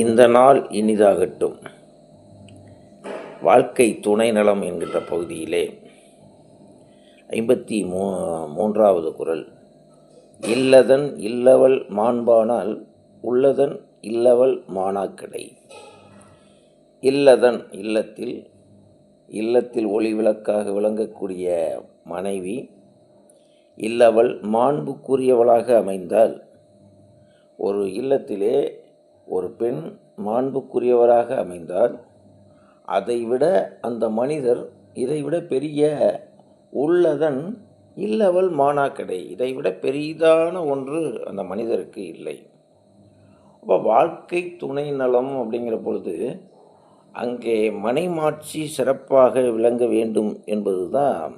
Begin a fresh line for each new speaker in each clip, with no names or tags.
இந்த நாள் இனிதாகட்டும். வாழ்க்கை துணை நலம் என்கின்ற பகுதியிலே ஐம்பத்தி மூ மூன்றாவது குரல். இல்லதன் இல்லவள் மாண்பானால் உள்ளதன் இல்லவள் மானாக்கடை. இல்லதன் இல்லத்தில் இல்லத்தில் ஒளி விளக்காக விளங்கக்கூடிய மனைவி இல்லவள் மாண்புக்குரியவளாக அமைந்தால் ஒரு இல்லத்திலே ஒரு பெண் மாண்புக்குரியவராக அமைந்தால் அதைவிட அந்த மனிதர் இதைவிட பெரிய உள்ளதன் இல்லவள் மானாக்கடை. இதைவிட பெரிதான ஒன்று அந்த மனிதருக்கு இல்லை. அப்போ வாழ்க்கை துணை நலம் அப்படிங்கிற பொழுது அங்கே மனைமாட்சி சிறப்பாக விளங்க வேண்டும் என்பதுதான்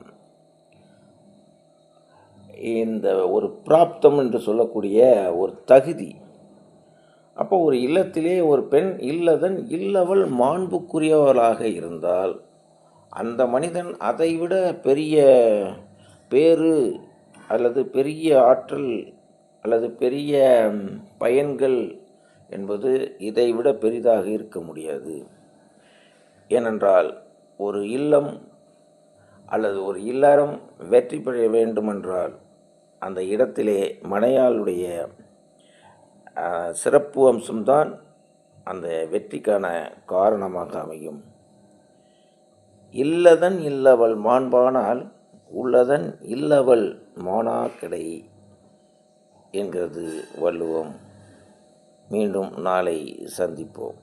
இந்த ஒரு பிராப்தம் என்று சொல்லக்கூடிய ஒரு தகுதி. அப்போ ஒரு இல்லத்திலே ஒரு பெண் இல்லதன் இல்லவள் மாண்புக்குரியவளாக இருந்தால் அந்த மனிதன் அதைவிட பெரிய பேரு அல்லது பெரிய ஆற்றல் அல்லது பெரிய பயன்கள் என்பது இதைவிட பெரிதாக இருக்க முடியாது. ஏனென்றால் ஒரு இல்லம் அல்லது ஒரு இல்லறம் வெற்றி பெற வேண்டுமென்றால் அந்த இடத்திலே மனையாளுடைய சிறப்பு அம்சம்தான் அந்த வெற்றிக்கான காரணமாக அமையும். இல்லதன் இல்லவள் மாண்பானால் உள்ளதன் இல்லவள் மானா கிடை என்கிறது வள்ளுவம். மீண்டும் நாளை சந்திப்போம்.